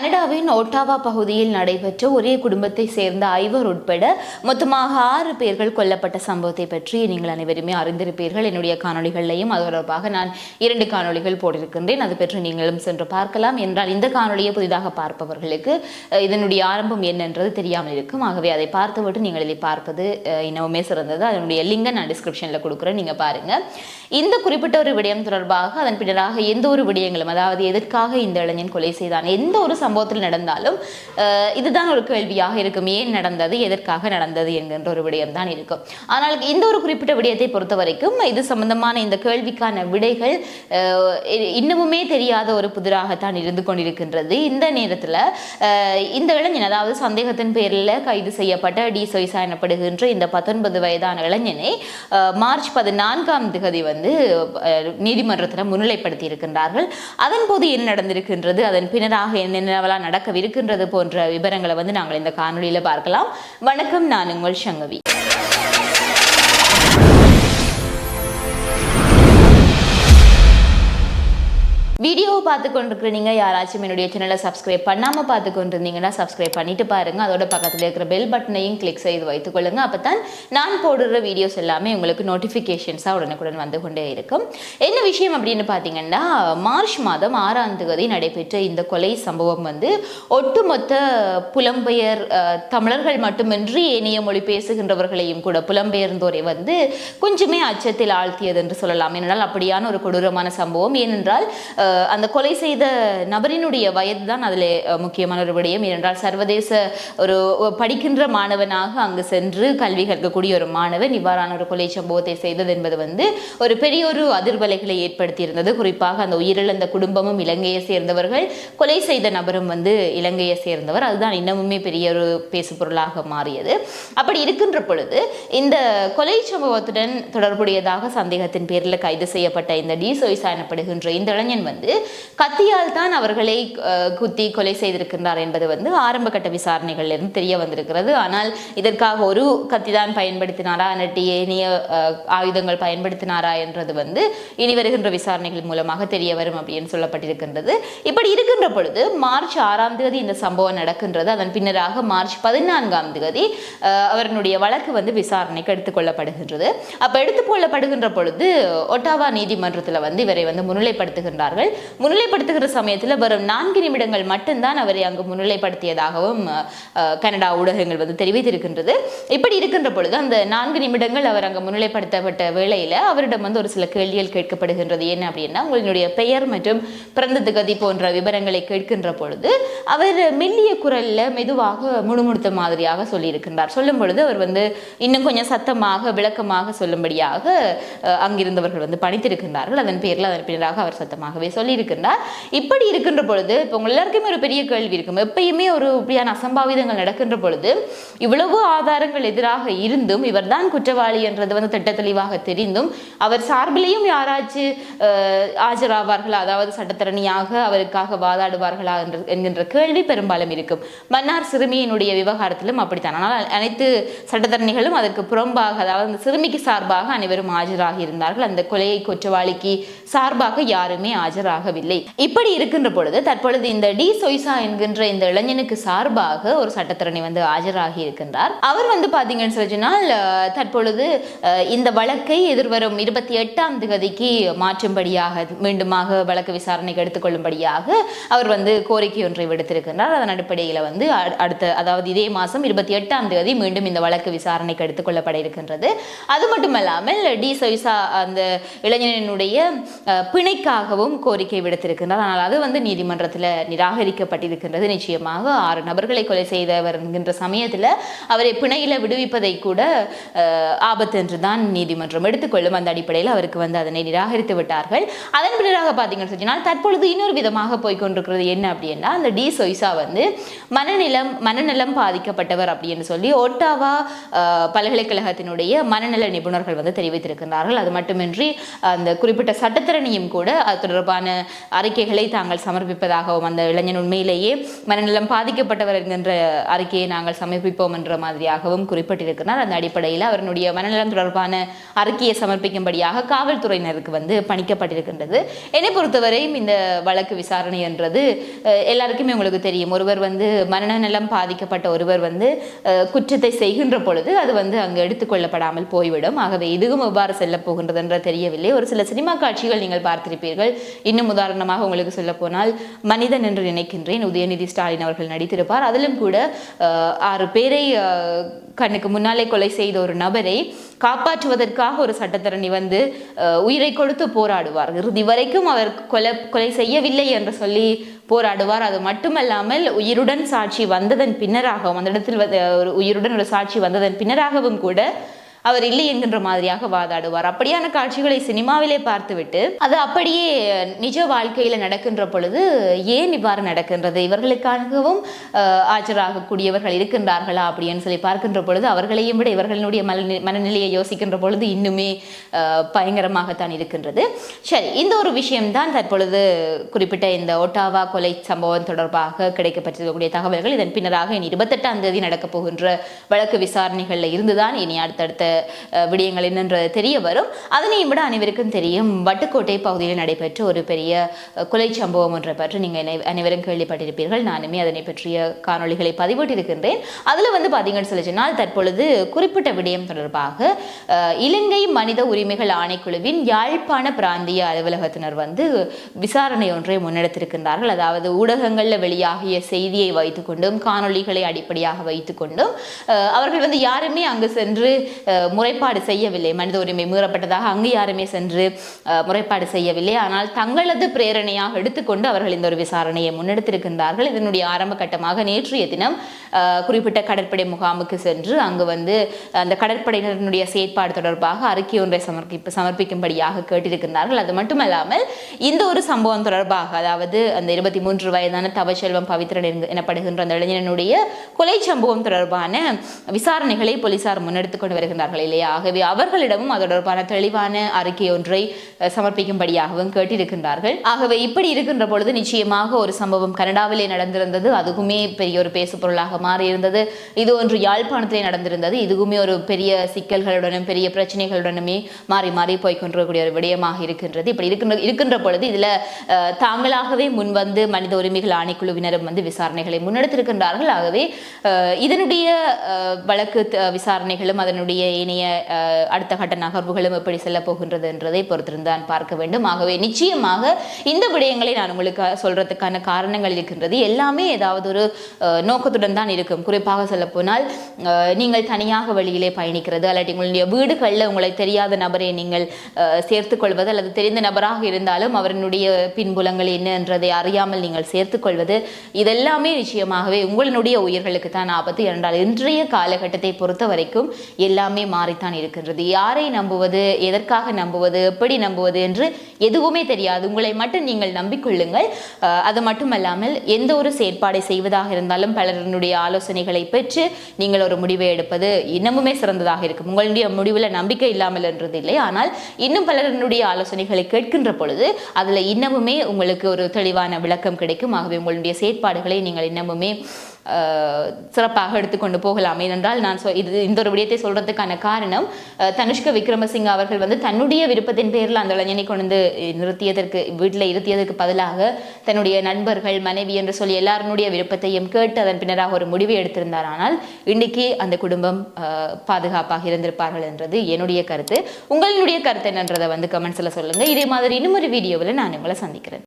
கனடாவின் ஒட்டாவா பகுதியில் நடைபெற்ற ஒரே குடும்பத்தை சேர்ந்த ஐவர் உட்பட மொத்தமாக ஆறு பேர்கள் கொல்லப்பட்ட சம்பவத்தை பற்றி நீங்கள் அனைவருமே அறிந்திருப்பீர்கள். என்னுடைய காணொலிகளையும் அது தொடர்பாக நான் இரண்டு காணொளிகள் போட்டிருக்கின்றேன். அது பற்றி நீங்களும் சென்று பார்க்கலாம். என்றால் இந்த காணொளியை புதிதாக பார்ப்பவர்களுக்கு இதனுடைய ஆரம்பம் என்னன்றது தெரியாமல் இருக்கும். ஆகவே அதை பார்த்துவிட்டு நீங்கள் இதை பார்ப்பது இன்னமுமே சிறந்தது. அதனுடைய லிங்கை நான் டிஸ்கிரிப்ஷனில் கொடுக்குறேன். நீங்கள் பாருங்க. இந்த குறிப்பிட்ட ஒரு விடயம் தொடர்பாக அதன் பின்னராக எந்த ஒரு விடயங்களும் அதாவது எதற்காக இந்த இளைஞன் கொலை செய்தான் எந்த ஒரு சம்பவத்தில் நடந்தாலும் இதுதான் ஒரு கேள்வியாக இருக்கும். ஏன் நடந்தது? எதற்காக நடந்தது? என்கின்ற ஒரு விடயம் தான் இருக்கும். ஆனால் இந்த ஒரு குறிப்பிட்ட விடயத்தை பொறுத்த வரைக்கும் இது சம்பந்தமான இந்த கேள்விக்கான விடைகள் இ- இன்னமுமே தெரியாத ஒரு புதிராகத்தான் இருந்து கொண்டிருக்கின்றது. இந்த நேரத்தில் இந்த இளைஞன் அதாவது சந்தேகத்தின் பேரில் கைது செய்யப்பட்ட டி சொய்சா எனப்படுகின்ற இந்த பத்தொன்பது வயதான இளைஞனை மார்ச் பதினான்காம் திகதி வந்து நீதிமன்றத்தில் முன்னிலைப்படுத்தி இருக்கின்றார்கள் அதன் போது என்ன நடந்திருக்கின்றது? அதன் பின்னராக என்னென்ன என்னவெல்லாம் நடக்கவிருக்கின்றது போன்ற விவரங்களை வந்து நாங்கள் இந்த காணொலியில் பார்க்கலாம். வணக்கம் நான் உங்கள் சங்கவி. பார்த்து கொண்டிருக்கிற நீங்கள் யாராச்சும் என்னுடைய சேனலை சப்ஸ்கிரைப் பண்ணாமல் பார்த்து கொண்டிருந்தீங்கன்னா சப்ஸ்கிரைப் பண்ணிட்டு பாருங்கள் அதோட பக்கத்தில் இருக்கிற பெல் பட்டனையும் கிளிக் செய்து வைத்துக் கொள்ளுங்கள் அப்போ தான் நான் போடுற வீடியோஸ் எல்லாமே உங்களுக்கு நோட்டிஃபிகேஷன்ஸாக உடனுக்குடன் வந்து கொண்டே இருக்கும். என்ன விஷயம் அப்படின்னு பார்த்தீங்கன்னா மார்ச் மாதம் ஆறாம் தேதி நடைபெற்ற இந்த கொலை சம்பவம் வந்து ஒட்டுமொத்த புலம்பெயர் தமிழர்கள் மட்டுமின்றி ஏனைய மொழி பேசுகின்றவர்களையும் கூட புலம்பெயர்ந்தோரை வந்து கொஞ்சமே அச்சத்தில் ஆழ்த்தியது என்று சொல்லலாம். ஏனென்றால் அப்படியான ஒரு கொடூரமான சம்பவம். ஏனென்றால் அந்த கொலை செய்த நபரினுடைய வயது தான் அதில் முக்கியமான ஒரு விடயம். ஏனென்றால் சர்வதேச ஒரு படிக்கின்ற மாணவனாக அங்கு சென்று கல்வி கற்கக்கூடிய ஒரு மாணவன் இவ்வாறான ஒரு கொலை சம்பவத்தை செய்தது என்பது வந்து ஒரு பெரிய ஒரு அதிர்வலைகளை ஏற்படுத்தியிருந்தது. குறிப்பாக அந்த உயிரிழந்த குடும்பமும் இலங்கையை சேர்ந்தவர்கள் கொலை செய்த நபரும் வந்து இலங்கையை சேர்ந்தவர். அதுதான் இன்னமுமே பெரிய ஒரு பேசுபொருளாக மாறியது. அப்படி இருக்கின்ற பொழுது இந்த கொலை சம்பவத்துடன் தொடர்புடையதாக சந்தேகத்தின் பேரில் கைது செய்யப்பட்ட இந்த டி சொய்சா எனப்படுகின்ற இந்த இளைஞன் வந்து கத்தியால் தான் அவர்களை குத்தி கொலை செய்திருக்கின்றார் என்பது வந்து ஆரம்ப கட்ட விசாரணைகள்ல இருந்து தெரிய வந்திருக்கிறது. ஆனால் இதற்காக ஒரு கத்தி தான் பயன்படுத்தினாரா? நட்டி ஏனைய ஆயுதங்கள் பயன்படுத்தினாரா? என்றது வந்து இனி வருகின்ற விசாரணைகள் மூலமாக தெரிய வரும் அப்படின்னு சொல்லப்பட்டிருக்கின்றது. இப்படி இருக்கின்ற பொழுது மார்ச் ஆறாம் தேதி இந்த சம்பவம் நடக்கின்றது. அதன் பின்னராக மார்ச் பதினான்காம் தேதி அஹ், அவர்களுடைய வழக்கு வந்து விசாரணைக்கு எடுத்துக்கொள்ளப்படுகின்றது அப்போ எடுத்துக்கொள்ளப்படுகின்ற பொழுது ஒட்டாவா நீதிமன்றத்தில் வந்து இவரை வந்து முன்னிலைப்படுத்துகின்றார்கள். முன்னிலை முன்னிலைப்படுத்துகிற சமயத்தில் வரும் நான்கு நிமிடங்கள் மட்டும்தான் அவரை அங்கு முன்னிலைப்படுத்தியதாகவும் கனடா ஊடகங்கள் வந்து தெரிவித்திருக்கின்றது. இப்படி இருக்கின்ற பொழுது அந்த நான்கு நிமிடங்கள் அவர் அங்கு முன்னிலைப்படுத்தப்பட்ட வேளையில் அவரிடம் வந்து ஒரு சில கேள்விகள் கேட்கப்படுகின்றது. என்ன அப்படின்னா உங்களுடைய பெயர் மற்றும் பிறந்த திகதி போன்ற விவரங்களை கேட்கின்ற பொழுது அவர் மெல்லிய குரலில் மெதுவாக முணுமுணுத்த மாதிரியாக சொல்லியிருக்கின்றார். சொல்லும் பொழுது அவர் வந்து இன்னும் கொஞ்சம் சத்தமாக விளக்கமாக சொல்லும்படியாக அங்கிருந்தவர்கள் வந்து பணித்திருக்கின்றார்கள். அதன் பேரில் அதன் பின்னராக அவர் சத்தமாகவே சொல்லியிருக்கின்றார். இப்படி இருக்கின்ற பொழுது இப்போ உங்க எல்லாருக்குமே ஒரு பெரிய கேள்வி இருக்கும். எப்பயுமே ஒரு இப்படியான அசம்பாவிதங்கள் நடக்கின்ற பொழுது இவ்வளவு ஆதாரங்கள் எதிராக இருந்தும் இவர்தான் குற்றவாளி என்றது வந்து திட்ட தெளிவாக தெரிந்தும் அவர் சார்பிலையும் யாராச்சும் ஆஜராவார்கள் ஆஜராவார்களா? அதாவது சட்டத்தரணியாக அவருக்காக வாதாடுவார்களா? என்ற என்கின்ற கேள்வி பெரும்பாலும் இருக்கும். மன்னார் சிறுமியினுடைய விவகாரத்திலும் அப்படித்தான். ஆனால் அனைத்து சட்டத்தரணிகளும் அதற்கு புறம்பாக அதாவது அந்த சிறுமிக்கு சார்பாக அனைவரும் ஆஜராகி இருந்தார்கள். அந்த கொலையை குற்றவாளிக்கு சார்பாக யாருமே ஆஜராகவில்லை. இப்படி இருக்கின்ற பொழுது தற்பொழுது இந்த டி சொய்சா என்கின்ற இந்த இளைஞனுக்கு சார்பாக ஒரு சட்டத்திறனை வந்து ஆஜராகி இருக்கின்றார். அவர் வந்து பாத்தீங்கன்னு சொன்னால் தற்பொழுது இந்த வழக்கை எதிர்வரும் இருபத்தி எட்டாம் தேதிக்கு மாற்றும்படியாக மீண்டுமாக வழக்கு விசாரணைக்கு எடுத்துக்கொள்ளும்படியாக அவர் வந்து கோரிக்கை ஒன்றை விடுத்திருக்கின்றார். அதன் அடிப்படையில் வந்து அடுத்த அதாவது இதே மாதம் இருபத்தி எட்டாம் தேதி மீண்டும் இந்த வழக்கு விசாரணைக்கு எடுத்துக்கொள்ளப்பட இருக்கின்றது அது மட்டுமல்லாமல் டி சொய்சா அந்த இளைஞனுடைய பிணைக்காகவும் கோரிக்கை விடுத்திருக்கின்றார் ஆனால் அது வந்து நீதிமன்றத்தில் நிராகரிக்கப்பட்டிருக்கின்றது. நிச்சயமாக ஆறு நபர்களை கொலை செய்தவர் என்கின்ற சமயத்தில் அவரை பிணையில விடுவிப்பதை கூட ஆபத்து என்று தான் நீதிமன்றம் எடுத்துக்கொள்ளும். அந்த அடிப்படையில் அவருக்கு வந்து அதனை நிராகரித்து விட்டார்கள். அதன் பின்னராக பார்த்தீங்கன்னு சொன்னால் தற்பொழுது இன்னொரு விதமாக போய்கொண்டிருக்கிறது என்ன அப்படின்னா அந்த டி சொய்சா வந்து மனநிலம் மனநலம் பாதிக்கப்பட்டவர் அப்படின்னு சொல்லி ஒட்டாவா பல்கலைக்கழகத்தினுடைய மனநல நிபுணர்கள் வந்து தெரிவித்திருக்கிறார்கள் அது மட்டுமின்றி அந்த குறிப்பிட்ட சட்டத்திறனையும் கூட அது தொடர்பான அறிக்கைகளை தாங்கள் சமர்ப்பிப்பதாகவும் அந்த இளைஞன் உண்மையிலேயே மனநலம் பாதிக்கப்பட்டவர் என்கின்ற அறிக்கையை நாங்கள் சமர்ப்பிப்போம் என்ற மாதிரியாகவும் குறிப்பிட்டிருக்கிறார். அந்த அடிப்படையில் அவருடைய மனநலம் தொடர்பான அறிக்கையை சமர்ப்பிக்கும்படியாக காவல்துறையினருக்கு வந்து பணிக்கப்பட்டிருக்கின்றது. என்னை பொறுத்தவரையும் இந்த வழக்கு விசாரணை என்றது எல்லாருக்குமே உங்களுக்கு தெரியும். ஒருவர் வந்து மனநலம் பாதிக்கப்பட்ட ஒருவர் வந்து குற்றத்தை செய்கின்ற பொழுது அது வந்து அங்கு எடுத்துக்கொள்ளப்படாமல் போய்விடும். ஆகவே இதுவும் எவ்வாறு செல்லப் போகின்றது என்று தெரியவில்லை. ஒரு சில சினிமா காட்சிகள் நீங்கள் பார்த்திருப்பீர்கள். இன்னும் உதாரணம் உதாரணமாக உங்களுக்கு சொல்ல போனால் மனிதன் என்று நினைக்கின்றேன். உதயநிதி ஸ்டாலின் அவர்கள் நடித்திருப்பார். அதிலும் கூட ஆறு பேரை கண்ணுக்கு முன்னாலே கொலை செய்த ஒரு நபரை காப்பாற்றுவதற்காக ஒரு சட்டத்தரணி வந்து உயிரை கொடுத்து போராடுவார். இறுதி வரைக்கும் அவர் கொலை கொலை செய்யவில்லை என்று சொல்லி போராடுவார். அது மட்டுமல்லாமல் உயிருடன் சாட்சி வந்ததன் பின்னராகவும் அந்த இடத்தில் ஒரு உயிருடன் ஒரு சாட்சி வந்ததன் பின்னராகவும் கூட அவர் இல்லை என்கின்ற மாதிரியாக வாதாடுவார். அப்படியான காட்சிகளை சினிமாவிலே பார்த்துவிட்டு அது அப்படியே நிஜ வாழ்க்கையில நடக்கின்ற பொழுது ஏன் இவ்வாறு நடக்கின்றது? இவர்களுக்காகவும் ஆஜராகக்கூடியவர்கள் இருக்கின்றார்களா அப்படின்னு சொல்லி பார்க்கின்ற பொழுது அவர்களையும் விட இவர்களுடைய மனநிலையை யோசிக்கின்ற பொழுது இன்னுமே பயங்கரமாகத்தான் இருக்கின்றது. சரி இந்த ஒரு விஷயம்தான் தற்பொழுது குறிப்பிட்ட இந்த ஒட்டாவா கொலை சம்பவம் தொடர்பாக கிடைக்கப்பட்டிருக்கக்கூடிய தகவல்கள். இதன் பின்னராக இனி இருபத்தெட்டாம் தேதி நடக்கப் போகின்ற வழக்கு விசாரணைகளில் இருந்துதான் இனி அடுத்தடுத்த விடயங்கள் என்னன்றது தெரிய வரும். அதனையும் விட அனைவருக்கும் தெரியும் வட்டுக்கோட்டை பகுதியில் நடைபெற்ற ஒரு பெரிய கொலை சம்பவம் ஒன்றை பற்றி நீங்கள் அனைவரும் கேள்விப்பட்டிருப்பீர்கள். நானுமே அதனை பற்றிய காணொளிகளை பதிவிட்டிருக்கின்றேன். அதில் வந்து பார்த்தீங்கன்னு சொல்லி சொன்னால் தற்பொழுது குறிப்பிட்ட விடயம் தொடர்பாக இலங்கை மனித உரிமைகள் ஆணைக்குழுவின் யாழ்ப்பாண பிராந்திய அலுவலகத்தினர் வந்து விசாரணை ஒன்றை முன்னெடுத்திருக்கின்றார்கள். அதாவது ஊடகங்களில் வெளியாகிய செய்தியை வைத்துக்கொண்டும் காணொளிகளை அடிப்படையாக வைத்துக்கொண்டும் அவர்கள் வந்து யாருமே அங்கு சென்று முறைப்பாடு செய்யவில்லை. மனித உரிமை மீறப்பட்டதாக அங்கு யாருமே சென்று முறைப்பாடு செய்யவில்லை. ஆனால் தங்களது பிரேரணையாக எடுத்துக்கொண்டு அவர்கள் இந்த ஒரு விசாரணையை முன்னெடுத்திருக்கின்றார்கள். இதனுடைய ஆரம்ப கட்டமாக நேற்றைய தினம் குறிப்பிட்ட கடற்படை முகாமுக்கு சென்று அங்கு வந்து அந்த கடற்படையினருடைய செயற்பாடு தொடர்பாக அறிக்கை ஒன்றை சமர்ப்பி சமர்ப்பிக்கும்படியாக கேட்டிருக்கின்றார்கள். அது மட்டுமல்லாமல் இந்த ஒரு சம்பவம் தொடர்பாக அதாவது அந்த இருபத்தி மூன்று வயதான தவச்செல்வம் பவித்ரன் எனப்படுகின்ற அந்த இளைஞனுடைய கொலை சம்பவம் தொடர்பான விசாரணைகளை போலீசார் முன்னெடுத்துக் கொண்டு இருக்கிறார்கள் இல்லையா ஆகவே அவர்களிடமும் அது தொடர்பான தெளிவான அறிக்கை ஒன்றை சமர்ப்பிக்கும்படியாகவும் கேட்டிருக்கின்றார்கள். ஆகவே இப்படி இருக்கின்ற பொழுது நிச்சயமாக ஒரு சம்பவம் கனடாவிலே நடந்திருந்தது. அதுக்குமே பெரிய ஒரு பேசு பொருளாக மாறியிருந்தது. இது ஒன்று யாழ்ப்பாணத்திலே நடந்திருந்தது. இதுக்குமே ஒரு பெரிய சிக்கல்களுடனும் பெரிய பிரச்சனைகளுடனுமே மாறி மாறி போய் கொண்டிருக்கக்கூடிய ஒரு விடயமாக இருக்கின்றது. இப்படி இருக்கின்ற இருக்கின்ற பொழுது இதுல அஹ், தாங்களாகவே முன்வந்து மனித உரிமைகள் ஆணைக்குழுவினரும் வந்து விசாரணைகளை முன்னெடுத்திருக்கின்றார்கள். ஆகவே இதனுடைய வழக்கு விசாரணைகளும் அதனுடைய இணைய அடுத்த கட்ட நகர்வுகளும் எப்படி செல்ல போகின்றது என்றதை பொறுத்திருந்தான் பார்க்க வேண்டும். ஆகவே நிச்சயமாக இந்த விடயங்களை நான் உங்களுக்கு சொல்றதுக்கான காரணங்கள் இருக்கின்றது. எல்லாமே ஏதாவது ஒரு நோக்கத்துடன் தான் இருக்கும். குறிப்பாக சொல்ல போனால் நீங்கள் தனியாக வெளியிலே பயணிக்கிறது அல்லாட்டி உங்களுடைய வீடுகளில் உங்களை தெரியாத நபரை நீங்கள் சேர்த்துக்கொள்வது சேர்த்துக் கொள்வது அல்லது தெரிந்த நபராக இருந்தாலும் அவரினுடைய பின்புலங்கள் என்ன என்றதை அறியாமல் நீங்கள் சேர்த்துக் கொள்வது இதெல்லாமே நிச்சயமாகவே உங்களுடைய உயிர்களுக்கு தான் ஆபத்து. என்றால் இன்றைய காலகட்டத்தை பொறுத்த வரைக்கும் எல்லாமே மாறித்தான் இருக்கின்றது. யாரை நம்புவது எதற்காக நம்புவது எப்படி நம்புவது என்று எதுவுமே தெரியாது. உங்களை மட்டும் நீங்கள் நம்பிக்கொள்ளுங்கள். அது மட்டுமல்லாமல் எந்த ஒரு செயற்பாடை செய்வதாக இருந்தாலும் பலரினுடைய ஆலோசனைகளை பெற்று நீங்கள் ஒரு முடிவை எடுப்பது இன்னமுமே சிறந்ததாக இருக்கும். உங்களுடைய முடிவில் நம்பிக்கை இல்லாமல் என்றது இல்லை. ஆனால் இன்னும் பலரினுடைய ஆலோசனைகளை கேட்கின்ற பொழுது அதில் இன்னமுமே உங்களுக்கு ஒரு தெளிவான விளக்கம் கிடைக்கும். ஆகவே உங்களுடைய செயற்பாடுகளை நீங்கள் இன்னமுமே சிறப்பாக எடுத்துக்கொண்டு போகலாம். ஏனென்றால் நான் சொ இது இந்த ஒரு விடயத்தை சொல்றதுக்கான காரணம் தனுஷ்க விக்ரமசிங்க அவர்கள் வந்து தன்னுடைய விருப்பத்தின் பேரில் அந்த இளைஞனை கொண்டு வந்து நிறுத்தியதற்கு வீட்டில் இருத்தியதற்கு பதிலாக தன்னுடைய நண்பர்கள் மனைவி என்று சொல்லி எல்லாருடைய விருப்பத்தையும் கேட்டு அதன் பின்னராக ஒரு முடிவை எடுத்திருந்தார். ஆனால் இன்னைக்கு அந்த குடும்பம் பாதுகாப்பாக இருந்திருப்பார்கள் என்றது என்னுடைய கருத்து. உங்களுடைய கருத்து என்னன்றதை வந்து கமெண்ட்ஸில் சொல்லுங்கள் இதே மாதிரி இன்னும் ஒரு வீடியோவில் நான் உங்களை சந்திக்கிறேன்.